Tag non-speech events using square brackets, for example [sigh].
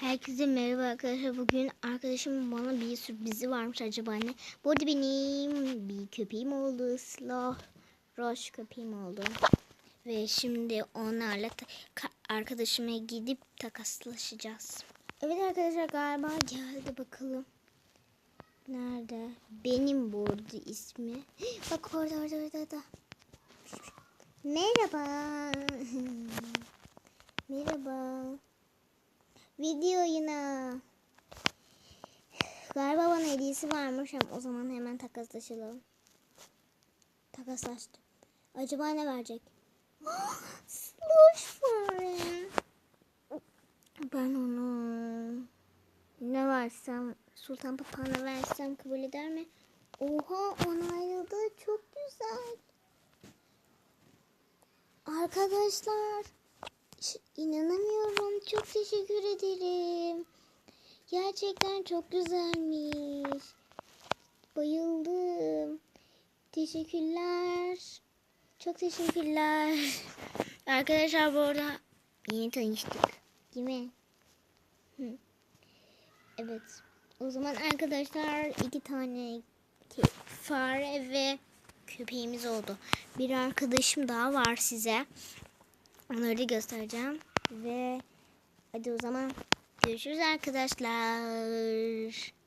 Herkese merhaba arkadaşlar. Bugün arkadaşım bana bir sürprizi varmış acaba ne? Bu arada benim bir köpeğim oldu. Slow Roş köpeğim oldu. Ve şimdi onlarla arkadaşıma gidip takaslaşacağız. Evet arkadaşlar galiba geldi bakalım. Nerede? Benim bu arada ismi. [gasps] Bak orada orada orada. orada. Merhaba. Video oyunu. Galiba bana hediyesi varmış ama o zaman hemen takaslaşalım. Takaslaştım. Acaba ne verecek? [gasps] Slush fare. Ben onu ne versem Sultan Papağan'a versem kabul eder mi? Oha onayladı. Çok güzel. Arkadaşlar İnanamıyorum. Çok teşekkür ederim. Gerçekten çok güzelmiş. Bayıldım. Teşekkürler. Çok teşekkürler. [laughs] Arkadaşlar bu arada yeni tanıştık. Değil mi? Hı. Evet. O zaman arkadaşlar iki tane fare ve köpeğimiz oldu. Bir arkadaşım daha var size. Onları göstereceğim. Ve hadi o zaman görüşürüz arkadaşlar.